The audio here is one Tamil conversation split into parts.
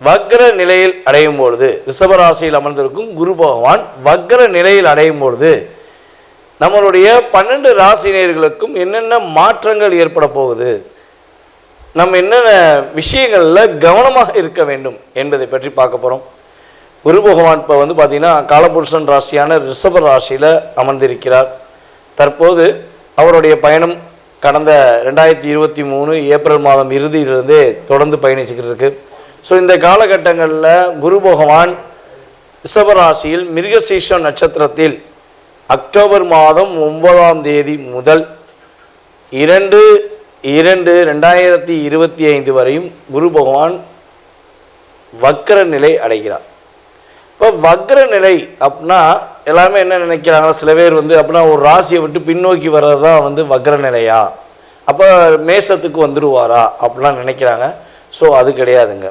வக்ர நிலையில் அடையும் பொழுது ரிஷபராசியில் அமர்ந்திருக்கும் குரு பகவான் வக்ர நிலையில் அடையும் பொழுது நம்மளுடைய பன்னெண்டு ராசினியர்களுக்கும் என்னென்ன மாற்றங்கள் ஏற்பட போகுது நம்ம என்னென்ன விஷயங்களில் கவனமாக இருக்க வேண்டும் என்பதை பற்றி பார்க்க போகிறோம் குரு பகவான் இப்போ வந்து பார்த்திங்கன்னா காலபுருஷன் ராசியான ரிஷப ராசியில் அமர்ந்திருக்கிறார். தற்போது அவருடைய பயணம் கடந்த ரெண்டாயிரத்தி இருபத்தி மூணு ஏப்ரல் மாதம் இறுதியிலிருந்தே தொடர்ந்து பயணிச்சுக்கிட்டு இருக்குது ஸோ இந்த காலகட்டங்களில் குரு பகவான் ரிஷபராசியில் மிருகசீஷம் நட்சத்திரத்தில் அக்டோபர் மாதம் ஒன்பதாம் தேதி முதல் இரண்டு இரண்டு ரெண்டாயிரத்தி இருபத்தி ஐந்து வரையும் குரு பகவான் வக்கர நிலை அடைகிறார். இப்போ வக்ர நிலை அப்படின்னா எல்லாமே என்ன நினைக்கிறாங்க? சில பேர் வந்து அப்படின்னா ஒரு ராசியை விட்டு பின்னோக்கி வர்றது தான் வந்து வக்ர நிலையா? அப்போ மேசத்துக்கு வந்துடுவாரா அப்படிலாம் நினைக்கிறாங்க. ஸோ அது கிடையாதுங்க.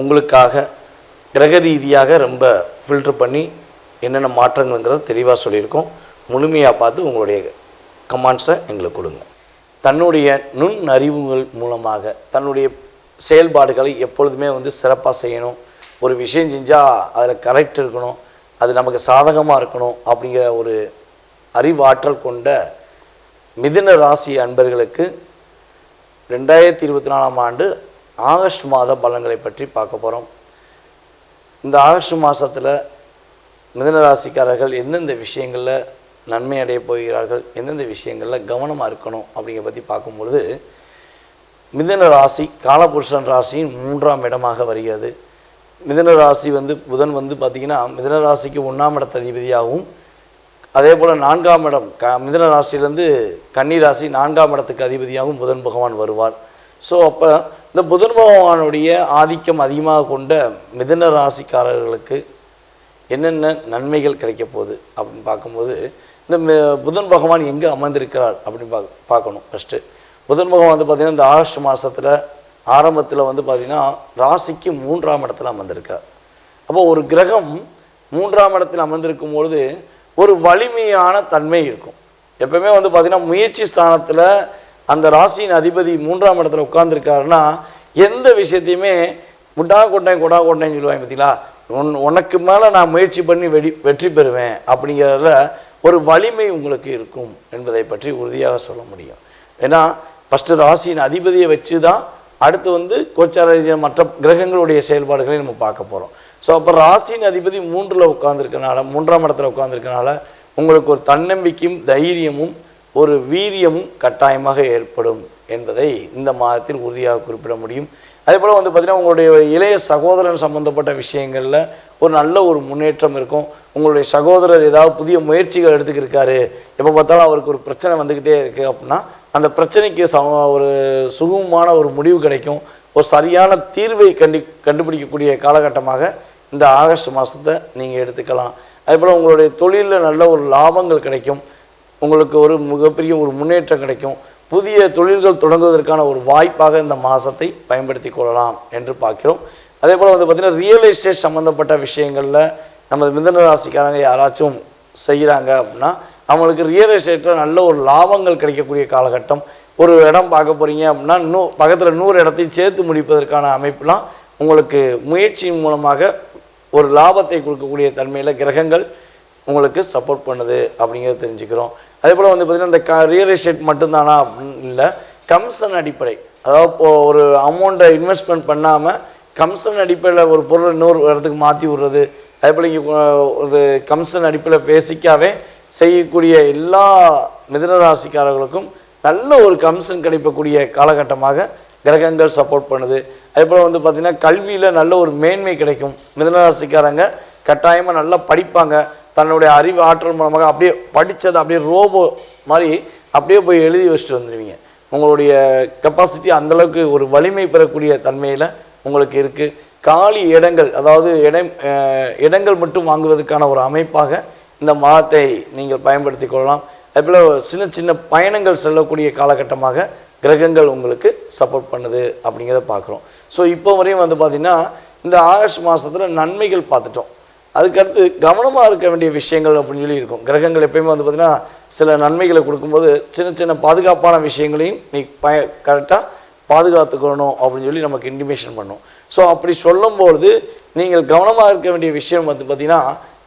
உங்களுக்காக கிரக ரீதியாக ரொம்ப ஃபில்டர் பண்ணி என்னென்ன மாற்றங்கள்ங்கிறத தெளிவாக சொல்லியிருக்கோம். முழுமையாக பார்த்து உங்களுடைய கமாண்ட்ஸை எங்களுக்கு கொடுங்க. தன்னுடைய நுண் அறிவுகள் மூலமாக தன்னுடைய செயல்பாடுகளை எப்பொழுதுமே வந்து சிறப்பாக செய்யணும். ஒரு விஷயம் செஞ்சால் அதில் கரெக்ட் இருக்கணும். அது நமக்கு சாதகமாக இருக்கணும் அப்படிங்கிற ஒரு அறிவாற்றல் கொண்ட மிதுன ராசி அன்பர்களுக்கு ரெண்டாயிரத்தி இருபத்தி நாலாம் ஆண்டு ஆகஸ்ட் மாத பலன்களை பற்றி பார்க்க போகிறோம் இந்த ஆகஸ்ட் மாதத்தில் மிதனராசிக்காரர்கள் எந்தெந்த விஷயங்களில் நன்மை அடைய போகிறார்கள் எந்தெந்த விஷயங்களில் கவனமாக இருக்கணும் அப்படிங்கிற பற்றி பார்க்கும்பொழுது மிதன ராசி காலபுருஷன் ராசியின் மூன்றாம் இடமாக வருகிறது. மிதன ராசி வந்து புதன் வந்து பார்த்திங்கன்னா மிதன ராசிக்கு ஒன்றாம் இடத்த அதிபதியாகவும் அதே போல் நான்காம் இடம் க மிதன ராசியிலேருந்து கன்னி ராசி நான்காம் இடத்துக்கு அதிபதியாகவும் புதன் பகவான் வருவார். ஸோ அப்போ இந்த புதன் பகவானுடைய ஆதிக்கம் அதிகமாக கொண்ட மிதுன ராசிக்காரர்களுக்கு என்னென்ன நன்மைகள் கிடைக்க போகுது அப்படின்னு பார்க்கும்போது இந்த புதன் பகவான் எங்கே அமர்ந்திருக்கிறார் அப்படின்னு பார்க்க பார்க்கணும் ஃபஸ்ட்டு புதன் பகவான் வந்து பார்த்திங்கன்னா இந்த ஆகஸ்ட் மாதத்தில் ஆரம்பத்தில் வந்து பார்த்திங்கன்னா ராசிக்கு மூன்றாம் இடத்துல அமர்ந்திருக்கிறார். அப்போ ஒரு கிரகம் மூன்றாம் இடத்தில் அமர்ந்திருக்கும் பொழுது ஒரு வலிமையான தன்மை இருக்கும். எப்பவுமே வந்து பார்த்திங்கன்னா முயற்சி ஸ்தானத்தில் அந்த ராசியின் அதிபதி மூன்றாம் இடத்துல உட்காந்துருக்காருன்னா எந்த விஷயத்தையுமே முட்டா கொட்டேன் கொடா கொட்டேன்னு சொல்லுவாங்க பார்த்தீங்களா? உன் உனக்கு மேலே நான் முயற்சி பண்ணி வெடி வெற்றி பெறுவேன் அப்படிங்கிறதுல ஒரு வலிமை உங்களுக்கு இருக்கும் என்பதை பற்றி உறுதியாக சொல்ல முடியும். ஏன்னா ஃபஸ்ட்டு ராசியின் அதிபதியை வச்சு தான் அடுத்து வந்து கோச்சார ரீதியாக மற்ற கிரகங்களுடைய செயல்பாடுகளை நம்ம பார்க்க போகிறோம் ஸோ அப்போ ராசியின் அதிபதி மூன்றில் உட்காந்துருக்கனால மூன்றாம் இடத்துல உட்காந்துருக்கனால உங்களுக்கு ஒரு தன்னம்பிக்கையும் தைரியமும் ஒரு வீரியமும் கட்டாயமாக ஏற்படும் என்பதை இந்த மாதத்தில் உறுதியாக குறிப்பிட முடியும். அதே போல் வந்து பார்த்திங்கன்னா உங்களுடைய இளைய சகோதரன் சம்மந்தப்பட்ட விஷயங்களில் ஒரு நல்ல ஒரு முன்னேற்றம் இருக்கும். உங்களுடைய சகோதரர் ஏதாவது புதிய முயற்சிகள் எடுத்துக்கிருக்காரு. எப்போ பார்த்தாலும் அவருக்கு ஒரு பிரச்சனை வந்துக்கிட்டே இருக்குது அப்படின்னா அந்த பிரச்சனைக்கு சம ஒரு சுகமமான ஒரு முடிவு கிடைக்கும். ஒரு சரியான தீர்வை கண்டி கண்டுபிடிக்கக்கூடிய காலகட்டமாக இந்த ஆகஸ்ட் மாதத்தை நீங்கள் எடுத்துக்கலாம். அதே போல் உங்களுடைய தொழிலில் நல்ல ஒரு லாபங்கள் கிடைக்கும். உங்களுக்கு ஒரு மிகப்பெரிய ஒரு முன்னேற்றம் கிடைக்கும். புதிய தொழில்கள் தொடங்குவதற்கான ஒரு வாய்ப்பாக இந்த மாதத்தை பயன்படுத்தி கொள்ளலாம் என்று பார்க்கிறோம். அதே போல் வந்து பார்த்திங்கன்னா ரியல் எஸ்டேட் சம்மந்தப்பட்ட விஷயங்களில் நமது மிதன ராசிக்காரங்க யாராச்சும் செய்கிறாங்க அப்படின்னா அவங்களுக்கு ரியல் எஸ்டேட்டில் நல்ல ஒரு லாபங்கள் கிடைக்கக்கூடிய காலகட்டம். ஒரு இடம் பார்க்க போகிறீங்க அப்படின்னா நூ பக்கத்தில் நூறு இடத்தையும் சேர்த்து முடிப்பதற்கான அமைப்புலாம் உங்களுக்கு முயற்சியின் மூலமாக ஒரு லாபத்தை கொடுக்கக்கூடிய தன்மையில் கிரகங்கள் உங்களுக்கு சப்போர்ட் பண்ணுது அப்படிங்கிறத தெரிஞ்சுக்கிறோம். அதே போல் வந்து பார்த்திங்கன்னா இந்த க ரியல் எஸ்டேட் மட்டும்தானா? அப்படின்னு இல்லை. கம்சன் அடிப்படை. அதாவது இப்போ ஒரு அமௌண்ட்டை இன்வெஸ்ட்மெண்ட் பண்ணாமல் கம்சன் அடிப்படையில் ஒரு பொருள் இன்னொரு இடத்துக்கு மாற்றி விடுறது. அதே போல் இங்கே ஒரு கம்சன் அடிப்படையில் பேசிக்காவே செய்யக்கூடிய எல்லா மிதனராசிக்காரர்களுக்கும் நல்ல ஒரு கம்சன் கிடைக்கக்கூடிய காலகட்டமாக கிரகங்கள் சப்போர்ட் பண்ணுது. அதே போல் வந்து பார்த்திங்கன்னா கல்வியில் நல்ல ஒரு மேன்மை கிடைக்கும். மிதனராசிக்காரங்க கட்டாயமாக நல்லா படிப்பாங்க. தன்னுடைய அறிவு ஆற்றல் மூலமாக அப்படியே படித்ததை அப்படியே ரோபோ மாதிரி அப்படியே போய் எழுதி வச்சுட்டு வந்துடுவீங்க உங்களுடைய கெப்பாசிட்டி அந்தளவுக்கு ஒரு வலிமை பெறக்கூடிய தன்மையில் உங்களுக்கு இருக்குது காலி இடங்கள் அதாவது இடம் இடங்கள் மட்டும் வாங்குவதற்கான ஒரு அமைப்பாக இந்த மாதத்தை நீங்கள் பயன்படுத்தி கொள்ளலாம். அதுபோல் சின்ன சின்ன பயணங்கள் செல்லக்கூடிய காலகட்டமாக கிரகங்கள் உங்களுக்கு சப்போர்ட் பண்ணுது அப்படிங்கிறத பார்க்குறோம். ஸோ இப்போ வரையும் வந்து பார்த்திங்கன்னா இந்த ஆகஸ்ட் மாதத்தில் நன்மைகள் பார்த்துட்டோம். அதுக்கடுத்து கவனமாக இருக்க வேண்டிய விஷயங்கள் அப்படின்னு சொல்லி இருக்கும். கிரகங்கள் எப்பயுமே வந்து பார்த்திங்கன்னா சில நன்மைகளை கொடுக்கும்போது சின்ன சின்ன பாதுகாப்பான விஷயங்களையும் நீ பய கரெக்டாக பாதுகாத்துக்கணும் அப்படின்னு சொல்லி நமக்கு இன்டிமேஷன் பண்ணும். ஸோ அப்படி சொல்லும்பொழுது நீங்கள் கவனமாக இருக்க வேண்டிய விஷயம் வந்து பார்த்திங்கன்னா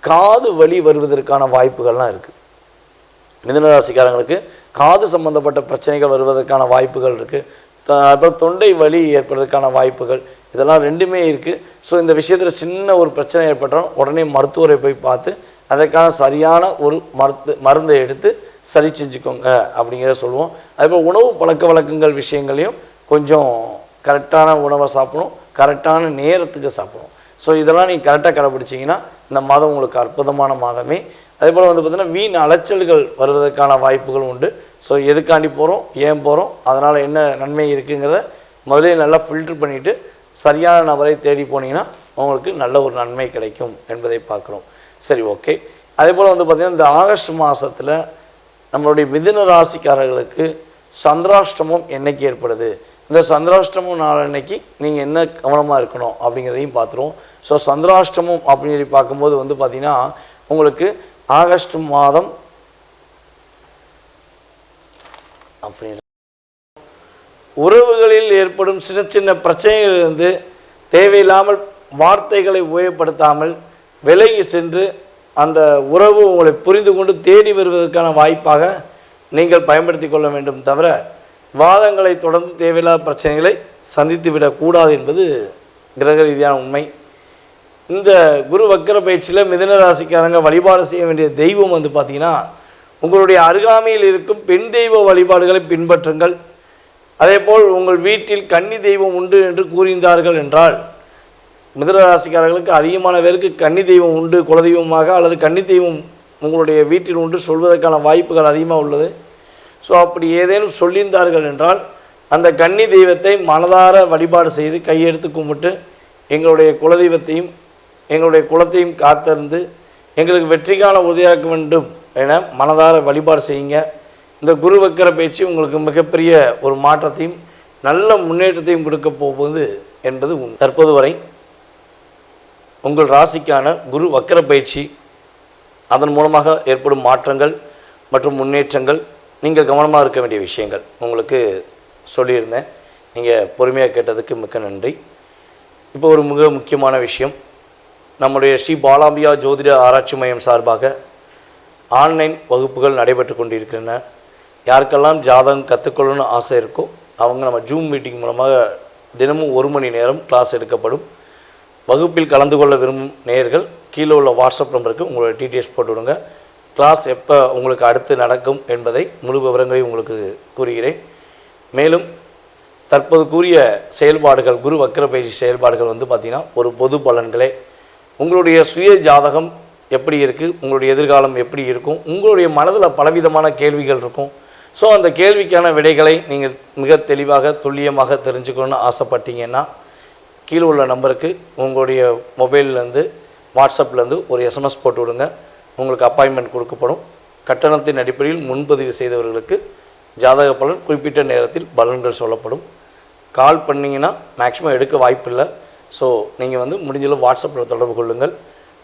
காது வலி வருவதற்கான வாய்ப்புகள்லாம் இருக்குது மிதனராசிக்காரங்களுக்கு காது சம்பந்தப்பட்ட பிரச்சனைகள் வருவதற்கான வாய்ப்புகள் இருக்குது அப்புறம் தொண்டை வலி ஏற்படுறதுக்கான வாய்ப்புகள் இதெல்லாம் ரெண்டுமே இருக்குது ஸோ இந்த விஷயத்தில் சின்ன ஒரு பிரச்சனை ஏற்பட்டாலும் உடனே மருத்துவரை போய் பார்த்து அதற்கான சரியான ஒரு மருத்து மருந்தை எடுத்து சரி செஞ்சுக்கோங்க அப்படிங்கிறத சொல்லுவோம். அதுபோல் உணவு பழக்க வழக்கங்கள் விஷயங்களையும் கொஞ்சம் கரெக்டான உணவை சாப்பிடணும் கரெக்டான நேரத்துக்கு சாப்பிடணும். ஸோ இதெல்லாம் நீங்கள் கரெக்டாக கடைப்பிடிச்சிங்கன்னா இந்த மாதம் உங்களுக்கு அற்புதமான மாதமே. அதே போல் வந்து பார்த்திங்கன்னா வீண் அலைச்சல்கள் வருவதற்கான வாய்ப்புகள் உண்டு. ஸோ எதுக்காண்டி போகிறோம் ஏன் போகிறோம் அதனால் என்ன நன்மை இருக்குங்கிறத முதலே நல்லா ஃபில்டர் பண்ணிவிட்டு சரியான நபரை தேடி போனீங்கன்னா உங்களுக்கு நல்ல ஒரு நன்மை கிடைக்கும் என்பதை பார்க்குறோம். சரி ஓகே. அதே போல் வந்து பார்த்திங்கன்னா இந்த ஆகஸ்ட் மாதத்தில் நம்மளுடைய மிதுன ராசிக்காரர்களுக்கு சந்திராஷ்டமம் என்னைக்கு ஏற்படுது? இந்த சந்திராஷ்டமம் நாளன்னைக்கு நீங்கள் என்ன கவனமாக இருக்கணும் அப்படிங்கிறதையும் பார்த்துருவோம். ஸோ சந்திராஷ்டமம் அப்படின்னு சொல்லி பார்க்கும்போது வந்து பார்த்திங்கன்னா உங்களுக்கு ஆகஸ்ட் மாதம் அப்படின்னு உறவுகளில் ஏற்படும் சின்ன சின்ன பிரச்சனைகளிலிருந்து தேவையில்லாமல் வார்த்தைகளை உபயோகப்படுத்தாமல் விலகி சென்று அந்த உறவு உங்களை புரிந்து கொண்டு தேடி வருவதற்கான வாய்ப்பாக நீங்கள் பயன்படுத்தி கொள்ள வேண்டும் தவிர வாதங்களை தொடர்ந்து தேவையில்லாத பிரச்சனைகளை சந்தித்து விடக்கூடாது என்பது கிரக ரீதியான உண்மை. இந்த குரு வக்கர பயிற்சியில் மிதன ராசிக்காரங்க வழிபாடு செய்ய வேண்டிய தெய்வம் வந்து பார்த்திங்கன்னா உங்களுடைய அருகாமையில் இருக்கும் பெண் தெய்வ வழிபாடுகளை பின்பற்றுங்கள். அதேபோல் உங்கள் வீட்டில் கன்னி தெய்வம் உண்டு என்று கூறியிருந்தார்கள் என்றால் மிதுன ராசிக்காரர்களுக்கு அதிகமான பேருக்கு கன்னி தெய்வம் உண்டு குலதெய்வமாக அல்லது கன்னி தெய்வம் உங்களுடைய வீட்டில் உண்டு சொல்வதற்கான வாய்ப்புகள் அதிகமாக உள்ளது. ஸோ அப்படி ஏதேனும் சொல்லியிருந்தார்கள் என்றால் அந்த கன்னி தெய்வத்தை மனதார வழிபாடு செய்து கையெடுத்து கும்பிட்டு எங்களுடைய குலதெய்வத்தையும் எங்களுடைய குலத்தையும் காத்திருந்து எங்களுக்கு வெற்றிக்கான உதவியாக்க வேண்டும் என மனதார வழிபாடு செய்யுங்க. இந்த குரு வைக்கிற பயிற்சி உங்களுக்கு மிகப்பெரிய ஒரு மாற்றத்தையும் நல்ல முன்னேற்றத்தையும் கொடுக்க போகுது என்பது தற்போது வரை உங்கள் ராசிக்கான குரு வக்கர பயிற்சி அதன் மூலமாக ஏற்படும் மாற்றங்கள் மற்றும் முன்னேற்றங்கள் நீங்கள் கவனமாக இருக்க வேண்டிய விஷயங்கள். உங்களுக்கு சொல்லியிருந்தேன். நீங்கள் பொறுமையாக கேட்டதுக்கு மிக்க நன்றி. இப்போ ஒரு மிக முக்கியமான விஷயம். நம்முடைய ஸ்ரீ பாலாம்பியா ஜோதிட ஆராய்ச்சி மையம் சார்பாக ஆன்லைன் வகுப்புகள் நடைபெற்று கொண்டிருக்கின்றன. யாருக்கெல்லாம் ஜாதகம் கற்றுக்கொள்ளணும்னு ஆசை இருக்கோ அவங்க நம்ம ஜூம் மீட்டிங் மூலமாக தினமும் ஒரு மணி நேரம் கிளாஸ் எடுக்கப்படும். வகுப்பில் கலந்து கொள்ள விரும்பும் நேயர்கள் கீழே உள்ள வாட்ஸ்அப் நம்பருக்கு உங்களோட டீட்டெயில்ஸ் போட்டு விடுங்க. கிளாஸ் எப்போ உங்களுக்கு அடுத்து நடக்கும் என்பதை முழு விவரங்களை உங்களுக்கு கூறுகிறேன். மேலும் தற்போது கூறிய செயல்பாடுகள் குரு வக்கர பயிற்சி செயல்பாடுகள் வந்து பார்த்திங்கன்னா ஒரு பொது பலன்களே. உங்களுடைய சுய ஜாதகம் எப்படி இருக்குது உங்களுடைய எதிர்காலம் எப்படி இருக்கும்? உங்களுடைய மனதில் பலவிதமான கேள்விகள் இருக்கும். ஸோ அந்த கேள்விக்கான விடைகளை நீங்கள் மிக தெளிவாக துல்லியமாக தெரிஞ்சுக்கணும்னு ஆசைப்பட்டீங்கன்னா கீழே உள்ள நம்பருக்கு உங்களுடைய மொபைல்லேருந்து வாட்ஸ்அப்லேருந்து ஒரு எஸ்எம்எஸ் போட்டு விடுங்க. உங்களுக்கு அப்பாயின்மெண்ட் கொடுக்கப்படும். கட்டணத்தின் அடிப்படையில் முன்பதிவு செய்தவர்களுக்கு ஜாதக பலன் குறிப்பிட்ட நேரத்தில் பலன்கள் சொல்லப்படும். கால் பண்ணிங்கன்னா மேக்ஸிமம் எடுக்க வாய்ப்பில்லை. ஸோ நீங்கள் வந்து முடிஞ்சளவு வாட்ஸ்அப்பில் தொடர்பு கொள்ளுங்கள்.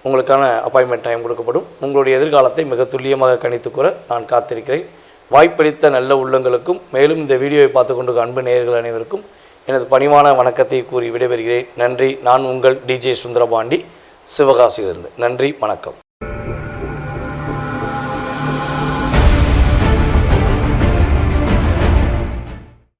உங்களுக்கான அப்பாயின்மெண்ட் டைம் கொடுக்கப்படும். உங்களுடைய எதிர்காலத்தை மிக துல்லியமாக கணித்து கூற நான் காத்திருக்கிறேன். வாய்ப்பளித்த நல்ல உள்ளங்களுக்கும் மேலும் இந்த வீடியோவை பார்த்து கொண்டு அன்பு நேயர்கள் அனைவருக்கும் எனது பணிவான வணக்கத்தை கூறி விடைபெறுகிறேன். நன்றி. நான் உங்கள் டிஜே சுந்தரபாண்டி. சிவகாசியிலிருந்து. நன்றி. வணக்கம்.